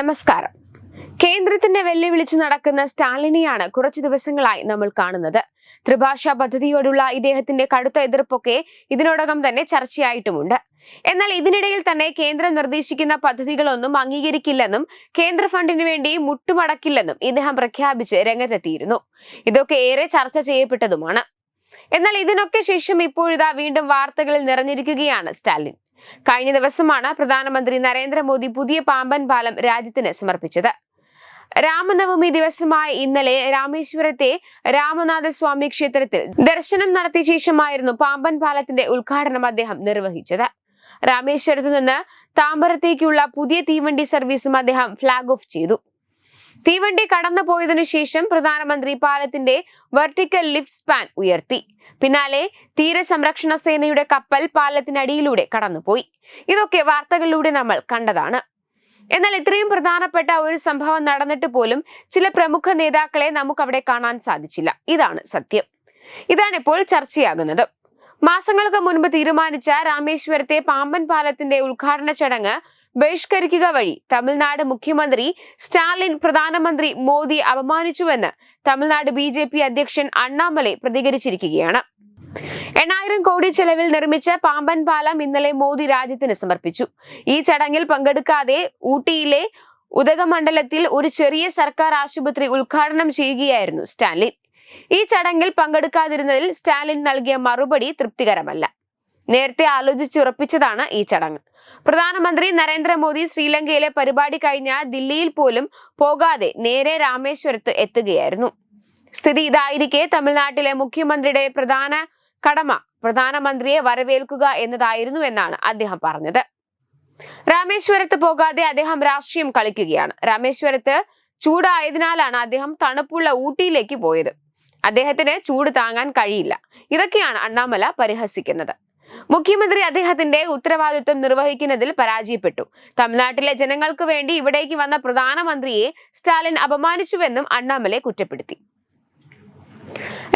നമസ്കാരം. കേന്ദ്രത്തിന്റെ വെല്ലുവിളിച്ച് നടക്കുന്ന സ്റ്റാലിനെയാണ് കുറച്ചു ദിവസങ്ങളായി നമ്മൾ കാണുന്നത്. ത്രിഭാഷാ പദ്ധതിയോടുള്ള ഇദ്ദേഹത്തിന്റെ കടുത്ത എതിർപ്പൊക്കെ ഇതിനോടകം തന്നെ ചർച്ചയായിട്ടുമുണ്ട്. എന്നാൽ ഇതിനിടയിൽ തന്നെ കേന്ദ്രം നിർദ്ദേശിക്കുന്ന പദ്ധതികളൊന്നും അംഗീകരിക്കില്ലെന്നും കേന്ദ്ര ഫണ്ടിനു വേണ്ടി മുട്ടുമടക്കില്ലെന്നും ഇദ്ദേഹം പ്രഖ്യാപിച്ച് രംഗത്തെത്തിയിരുന്നു. ഇതൊക്കെ ഏറെ ചർച്ച ചെയ്യപ്പെട്ടതുമാണ്. എന്നാൽ ഇതിനൊക്കെ ശേഷം ഇപ്പോഴിതാ വീണ്ടും വാർത്തകളിൽ നിറഞ്ഞിരിക്കുകയാണ് സ്റ്റാലിൻ. കഴിഞ്ഞ ദിവസമാണ് പ്രധാനമന്ത്രി നരേന്ദ്രമോദി പുതിയ പാമ്പൻ പാലം രാജ്യത്തിന് സമർപ്പിച്ചത്. രാമനവമി ദിവസമായ ഇന്നലെ രാമേശ്വരത്തെ രാമനാഥസ്വാമി ക്ഷേത്രത്തിൽ ദർശനം നടത്തിയ ശേഷമായിരുന്നു പാമ്പൻ പാലത്തിന്റെ ഉദ്ഘാടനം അദ്ദേഹം നിർവഹിച്ചത്. രാമേശ്വരത്തു നിന്ന് താമ്പരത്തേക്കുള്ള പുതിയ തീവണ്ടി സർവീസും അദ്ദേഹം ഫ്ലാഗ് ഓഫ് ചെയ്തു. തീവണ്ടി കടന്നു പോയതിനു ശേഷം പ്രധാനമന്ത്രി പാലത്തിന്റെ വെർട്ടിക്കൽ ലിഫ്റ്റ് സ്പാൻ ഉയർത്തി. പിന്നാലെ തീരസംരക്ഷണ സേനയുടെ കപ്പൽ പാലത്തിനടിയിലൂടെ കടന്നുപോയി. ഇതൊക്കെ വാർത്തകളിലൂടെ നമ്മൾ കണ്ടതാണ്. എന്നാൽ ഇത്രയും പ്രധാനപ്പെട്ട ഒരു സംഭവം നടന്നിട്ട് പോലും ചില പ്രമുഖ നേതാക്കളെ നമുക്ക് അവിടെ കാണാൻ സാധിച്ചില്ല. ഇതാണ് സത്യം. ഇതാണ് ഇപ്പോൾ ചർച്ചയാകുന്നത്. മാസങ്ങൾക്ക് മുൻപ് തീരുമാനിച്ച രാമേശ്വരത്തെ പാമ്പൻ പാലത്തിന്റെ ഉദ്ഘാടന ചടങ്ങ് ബഹിഷ്കരിക്കുക വഴി തമിഴ്നാട് മുഖ്യമന്ത്രി സ്റ്റാലിൻ പ്രധാനമന്ത്രി മോദി അപമാനിച്ചുവെന്ന് തമിഴ്നാട് ബി ജെ പി അധ്യക്ഷൻ അണ്ണാമലൈ പ്രതികരിച്ചിരിക്കുകയാണ്. എണ്ണായിരം കോടി ചെലവിൽ നിർമ്മിച്ച പാമ്പൻ പാലം ഇന്നലെ മോദി രാജ്യത്തിന് സമർപ്പിച്ചു. ഈ ചടങ്ങിൽ പങ്കെടുക്കാതെ ഊട്ടിയിലെ ഉദകമണ്ഡലത്തിൽ ഒരു ചെറിയ സർക്കാർ ആശുപത്രി ഉദ്ഘാടനം ചെയ്യുകയായിരുന്നു സ്റ്റാലിൻ. ഈ ചടങ്ങിൽ പങ്കെടുക്കാതിരുന്നതിൽ സ്റ്റാലിൻ നൽകിയ മറുപടി തൃപ്തികരമല്ല. നേരത്തെ ആലോചിച്ചുറപ്പിച്ചതാണ് ഈ ചടങ്ങ്. പ്രധാനമന്ത്രി നരേന്ദ്രമോദി ശ്രീലങ്കയിലെ പരിപാടി കഴിഞ്ഞ ദില്ലിയിൽ പോലും പോകാതെ നേരെ രാമേശ്വരത്ത് എത്തുകയായിരുന്നു. സ്ഥിതി ഇതായിരിക്കെ തമിഴ്നാട്ടിലെ മുഖ്യമന്ത്രിയുടെ പ്രധാന കടമ പ്രധാനമന്ത്രിയെ വരവേൽക്കുക എന്നതായിരുന്നു എന്നാണ് അദ്ദേഹം പറഞ്ഞത്. രാമേശ്വരത്ത് പോകാതെ അദ്ദേഹം രാഷ്ട്രീയം കളിക്കുകയാണ്. രാമേശ്വരത്ത് ചൂടായതിനാലാണ് അദ്ദേഹം തണുപ്പുള്ള ഊട്ടിയിലേക്ക് പോയത്. അദ്ദേഹത്തിന് ചൂട് താങ്ങാൻ കഴിയില്ല. ഇതൊക്കെയാണ് അണ്ണാമല പരിഹസിക്കുന്നത്. മുഖ്യമന്ത്രി അദ്ദേഹത്തിന്റെ ഉത്തരവാദിത്വം നിർവഹിക്കുന്നതിൽ പരാജയപ്പെട്ടു. തമിഴ്നാട്ടിലെ ജനങ്ങൾക്ക് വേണ്ടി ഇവിടേക്ക് വന്ന പ്രധാനമന്ത്രിയെ സ്റ്റാലിൻ അപമാനിച്ചുവെന്നും അണ്ണാമലെ കുറ്റപ്പെടുത്തി.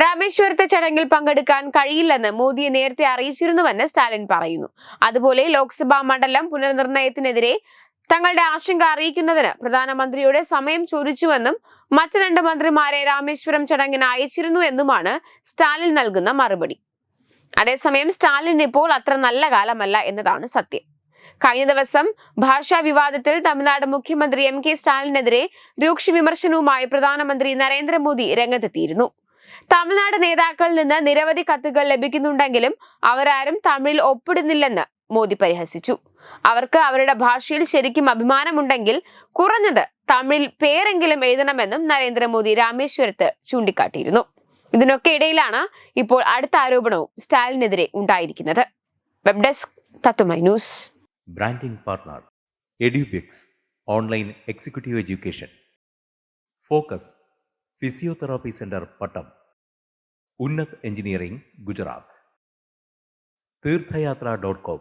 രാമേശ്വരത്തെ ചടങ്ങിൽ പങ്കെടുക്കാൻ കഴിയില്ലെന്ന് മോദിയെ നേരത്തെ അറിയിച്ചിരുന്നുവെന്ന് സ്റ്റാലിൻ പറയുന്നു. അതുപോലെ ലോക്സഭാ മണ്ഡലം പുനർനിർണയത്തിനെതിരെ തങ്ങളുടെ ആശങ്ക അറിയിക്കുന്നതിന് പ്രധാനമന്ത്രിയുടെ സമയം ചോദിച്ചുവെന്നും മറ്റ് രണ്ട് മന്ത്രിമാരെ രാമേശ്വരം ചടങ്ങിന് അയച്ചിരുന്നു എന്നുമാണ് സ്റ്റാലിൻ നൽകുന്ന മറുപടി. അതേസമയം സ്റ്റാലിൻ ഇപ്പോൾ അത്ര നല്ല കാലമല്ല എന്നതാണ് സത്യം. കഴിഞ്ഞ ദിവസം ഭാഷാ വിവാദത്തിൽ തമിഴ്നാട് മുഖ്യമന്ത്രി എം കെ സ്റ്റാലിനെതിരെ രൂക്ഷ വിമർശനവുമായി പ്രധാനമന്ത്രി നരേന്ദ്രമോദി രംഗത്തെത്തിയിരുന്നു. തമിഴ്നാട് നേതാക്കളിൽ നിന്ന് നിരവധി കത്തുകൾ ലഭിക്കുന്നുണ്ടെങ്കിലും അവരാരും തമിഴിൽ ഒപ്പിടുന്നില്ലെന്ന് മോദി പരിഹസിച്ചു. അവർക്ക് അവരുടെ ഭാഷയിൽ ശരിക്കും അഭിമാനമുണ്ടെങ്കിൽ കുറഞ്ഞത് തമിഴിൽ പേരെങ്കിലും എഴുതണമെന്നും നരേന്ദ്രമോദി രാമേശ്വരത്ത് ചൂണ്ടിക്കാട്ടിയിരുന്നു. ഇതിനൊക്കെ ഇടയിലാണ് ഇപ്പോൾ അടുത്ത ആരോപണവും സ്റ്റാലിനെതിരെ ഉണ്ടായിരിക്കുന്നത്. വെബ് ഡെസ്ക് തത്തുമൈ news. Branding partner Edubix online executive education focus physiotherapy centre Pattom Unnat engineering Gujarat Teerthayatra dot com